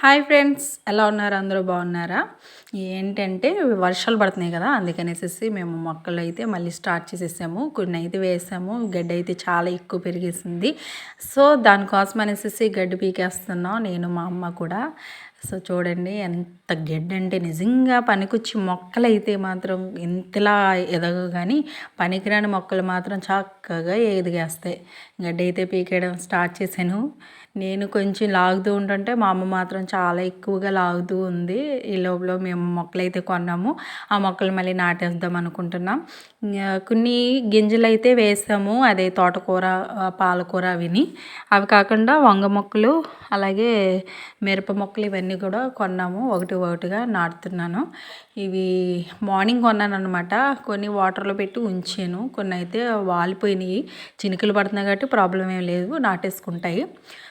Hi friends ఎలా ఉన్నారు? అందరూ బాగున్నారా? ఏంటంటే వర్షాలు పడుతున్నాయి కదా అందుకనేసి మేము మొక్కలు అయితే మళ్ళీ స్టార్ట్ చేసేసాము. కొన్ని అయితే వేసాము. గడ్డి అయితే చాలా ఎక్కువ పెరిగేసింది. సో దానికోసం అనేసి గడ్డి పీకేస్తున్నాం. నేను మా అమ్మ కూడా. సో చూడండి ఎంత గడ్డి అంటే నిజంగా పనికొచ్చి మొక్కలు అయితే మాత్రం ఇంతలా ఎదగ కానీ పనికిరాని మొక్కలు మాత్రం చక్కగా ఎదిగేస్తాయి. గడ్డి అయితే పీకేయడం స్టార్ట్ చేశాను. నేను కొంచెం లాగుతూ ఉంటుంటే మా అమ్మ మాత్రం చాలా ఎక్కువగా లాగుతూ ఉంది. ఈ లోపల మేము మొక్కలు అయితే కొన్నాము. ఆ మొక్కలు మళ్ళీ నాటేద్దాం అనుకుంటున్నాం. కొన్ని గింజలు అయితే వేసాము. అదే తోటకూర పాలకూర అవిని. అవి కాకుండా వంగ మొక్కలు అలాగే మిరప మొక్కలు ఇవన్నీ కూడా కొన్నాము. ఒకటి ఒకటిగా నాటుతున్నాను. ఇవి మార్నింగ్ కొన్నాను అనమాట కొన్ని వాటర్లో పెట్టి ఉంచాను. కొన్ని అయితే వాలిపోయినాయి. చినుకులు పడుతున్నాయి కాబట్టి ప్రాబ్లం ఏం లేదు. నాటేసుకుంటాయి.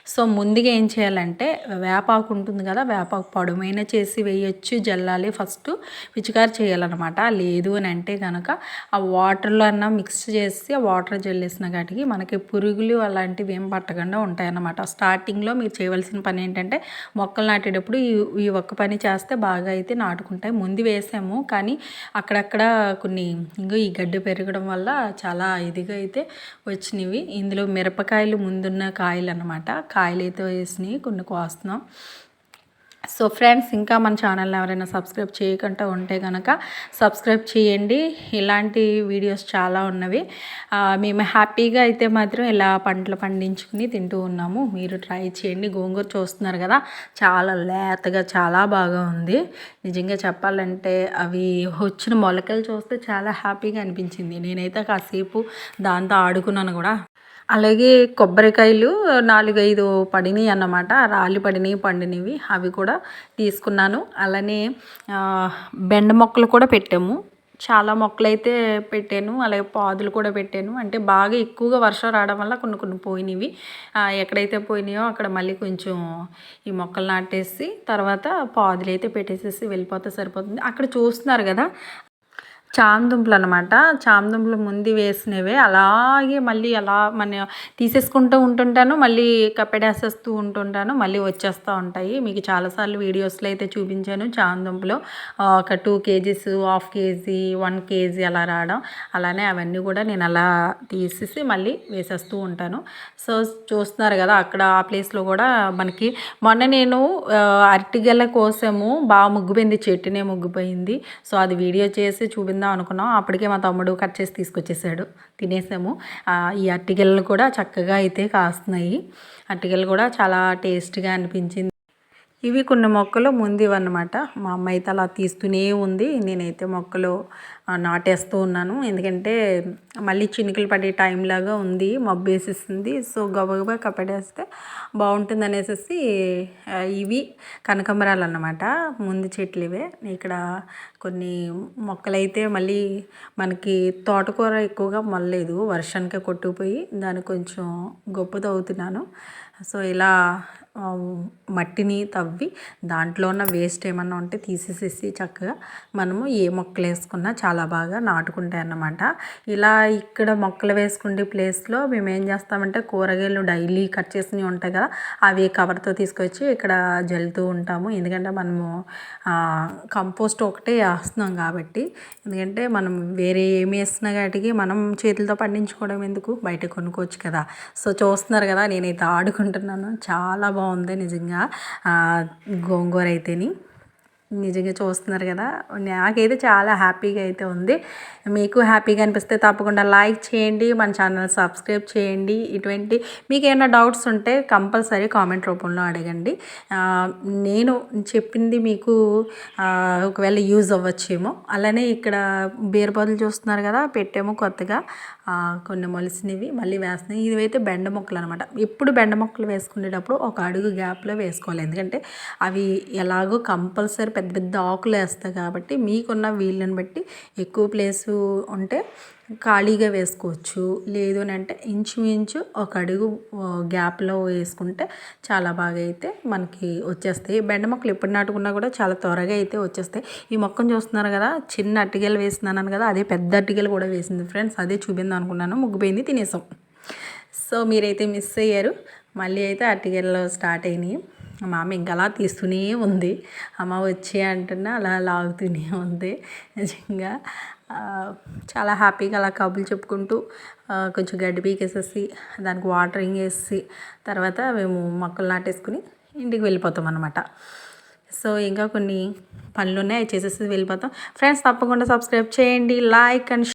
సో ముందుగా ఏం చేయాలంటే వేపాకు ఉంటుంది కదా వేపాకు పొడమైన చేసి వేయొచ్చు జల్లాలి. ఫస్ట్ పిచికారి చేయాలన్నమాట. లేదు అని అంటే కనుక ఆ వాటర్లో అన్న మిక్స్ చేసి ఆ వాటర్ జల్లేసిన కాటికి మనకి పురుగులు అలాంటివి ఏం పట్టకుండా ఉంటాయన్నమాట. స్టార్టింగ్లో మీరు చేయవలసిన పని ఏంటంటే మొక్కలు నాటేటప్పుడు ఈ ఈ ఒక్క పని చేస్తే బాగా అయితే నాటుకుంటాయి. ముందు వేసాము కానీ అక్కడక్కడ కొన్ని ఇంకో ఈ గడ్డి పెరగడం వల్ల చాలా ఇదిగా అయితే వచ్చినవి. ఇందులో మిరపకాయలు ముందున్న కాయలు అనమాట కాయలు అయితే వేసినాయి కొన్ని కోస్తున్నాం. సో ఫ్రెండ్స్ ఇంకా మన ఛానల్ని ఎవరైనా సబ్స్క్రైబ్ చేయకుండా ఉంటే కనుక సబ్స్క్రైబ్ చేయండి. ఇలాంటి వీడియోస్ చాలా ఉన్నవి. మేము హ్యాపీగా అయితే మాత్రం ఇలా పంటలు పండించుకుని తింటూ ఉన్నాము. మీరు ట్రై చేయండి. గోంగూర చూస్తున్నారు కదా చాలా లేతగా చాలా బాగా ఉంది. నిజంగా చెప్పాలంటే అవి వచ్చిన మొలకలు చూస్తే చాలా హ్యాపీగా అనిపించింది. నేనైతే కాసేపు దాంతో ఆడుకున్నాను కూడా. అలాగే కొబ్బరికాయలు నాలుగైదు పడినాయి అన్నమాట. రాలి పడినవి పండినవి. అవి కూడా తీసుకున్నాను. అలానే బెండ మొక్కలు కూడా పెట్టాము. చాలా మొక్కలు అయితే పెట్టాను. అలాగే పాదులు కూడా పెట్టాను. అంటే బాగా ఎక్కువగా వర్షం రావడం వల్ల కొన్ని కొన్ని పోయినవి. ఎక్కడైతే పోయినాయో అక్కడ మళ్ళీ కొంచెం ఈ మొక్కలు నాటేసి తర్వాత పాదులు అయితే పెట్టేసేసి వెళ్ళిపోతే సరిపోతుంది. అక్కడ చూస్తున్నారు కదా చామదుంపలు అనమాట చామదుంపలు ముందు వేసినవే. అలాగే మళ్ళీ అలా మన తీసేసుకుంటూ ఉంటుంటాను. మళ్ళీ కప్పెడేసేస్తూ ఉంటుంటాను. మళ్ళీ వచ్చేస్తూ ఉంటాయి. మీకు చాలాసార్లు వీడియోస్లో అయితే చూపించాను చామదుంపలు. ఒక two KGs half KG one KG అలా రావడం. అలానే అవన్నీ కూడా నేను అలా తీసేసి మళ్ళీ వేసేస్తూ ఉంటాను. సో చూస్తున్నారు కదా అక్కడ ఆ ప్లేస్లో కూడా మనకి మొన్న నేను అరటిగెల కోసము బాగా ముగ్గుపోయింది చెట్టునే ముగ్గుపోయింది. సో అది వీడియో చేసి చూపి తిందాం అనుకున్నాం. అప్పటికే మా తమ్ముడు కట్ చేసి తీసుకొచ్చేసాడు. తినేసాము. ఈ అట్టిగెలు కూడా చక్కగా అయితే కాస్తున్నాయి. అట్టిగెలు కూడా చాలా టేస్ట్గా అనిపించింది. ఇవి కొన్ని మొక్కలు ముందివన్నమాట. మా అమ్మ అయితే అలా తీస్తూనే ఉంది. నేనైతే మొక్కలు నాటేస్తూ ఉన్నాను. ఎందుకంటే మళ్ళీ చినుకులు పడే టైం లాగా ఉంది మబ్బు వేసేస్తుంది సో గబగబా కప్పడేస్తే బాగుంటుంది అనేసి ఇవి కనకంబరాలు అన్నమాట ముందు చెట్లు ఇవే ఇక్కడ కొన్ని మొక్కలైతే మళ్ళీ మనకి తోటకూర ఎక్కువగా మొల్లలేదు వర్షానికి కొట్టుకుపోయి దాన్ని కొంచెం గొప్పదవుతున్నాను. సో ఇలా మట్టిని తవ్వి దాంట్లో ఉన్న వేస్ట్ ఏమన్నా ఉంటే తీసేసేసి చక్కగా మనము ఏ మొక్కలు వేసుకున్నా చాలా బాగా నాటుకుంటాయి అన్నమాట. ఇలా ఇక్కడ మొక్కలు వేసుకునే ప్లేస్లో మేము ఏం చేస్తామంటే కూరగాయలు డైలీ కట్ చేసినవి ఉంటాయి కదా అవి కవర్తో తీసుకొచ్చి ఇక్కడ జల్లుతూ ఉంటాము. ఎందుకంటే మనము కంపోస్ట్ ఒకటే వేస్తున్నాం కాబట్టి. ఎందుకంటే మనం వేరే ఏమి వేస్తున్నా కాబట్టి మనం చేతులతో పండించుకోవడం ఎందుకు? బయట కొనుక్కోవచ్చు కదా. సో చూస్తున్నారు కదా నేనైతే ఆడుకుంటున్నాను. చాలా బాగుంది. నిజంగా. గోంగూర అయితేని. నిజంగా చూస్తున్నారు కదా. నాకైతే చాలా హ్యాపీగా అయితే ఉంది. మీకు హ్యాపీగా అనిపిస్తే తప్పకుండా లైక్ చేయండి మన ఛానల్ సబ్స్క్రైబ్ చేయండి. ఇటువంటి మీకు ఏమైనా డౌట్స్ ఉంటే కంపల్సరీ కామెంట్ రూపంలో అడగండి. నేను చెప్పింది మీకు ఒకవేళ యూజ్ అవ్వచ్చేమో. అలానే ఇక్కడ బీరబాదులు చూస్తున్నారు కదా పెట్టేమో కొత్తగా. కొన్ని మొలిసినవి మళ్ళీ వేస్తున్నాయి. ఇవైతే బెండ మొక్కలు అనమాట. ఎప్పుడు బెండ మొక్కలు వేసుకునేటప్పుడు ఒక అడుగు గ్యాప్లో వేసుకోవాలి. ఎందుకంటే అవి ఎలాగో కంపల్సరీ పెద్ద పెద్ద ఆకులు వేస్తాయి కాబట్టి మీకున్న వీళ్ళని బట్టి ఎక్కువ ప్లేసు ఉంటే ఖాళీగా వేసుకోవచ్చు. లేదు అని అంటే ఇంచుమించు ఒక అడుగు గ్యాప్లో వేసుకుంటే చాలా బాగా అయితే మనకి వచ్చేస్తాయి. బెండ మొక్కలు ఎప్పుడు నాటుకున్నా కూడా చాలా త్వరగా అయితే వచ్చేస్తాయి. ఈ మొక్కను చూస్తున్నారు కదా చిన్న అట్టిగలు వేసినాను కదా అదే పెద్ద అట్టిగలు కూడా వేసింది. ఫ్రెండ్స్ అదే చూపింది అనుకున్నాను. ముగ్గుపోయింది తినేసాం. సో మీరైతే మిస్ అయ్యారు. మళ్ళీ అయితే అట్టిగల్లో స్టార్ట్ అయినాయి. మామ ఇంకా అలా తీస్తూనే ఉంది. అమ్మ వచ్చి అంటున్నా అలా లాగుతూనే ఉంది. నిజంగా చాలా హ్యాపీగా అలా కబులు చెప్పుకుంటూ కొంచెం గడ్డి పీకేసేసి దానికి వాటరింగ్ వేసి తర్వాత మేము మొక్కలు నాటేసుకుని ఇంటికి వెళ్ళిపోతాం అనమాట సో ఇంకా కొన్ని పనులు ఉన్నాయి అవి చేసేసి వెళ్ళిపోతాం. ఫ్రెండ్స్ తప్పకుండా సబ్స్క్రైబ్ చేయండి లైక్ అండ్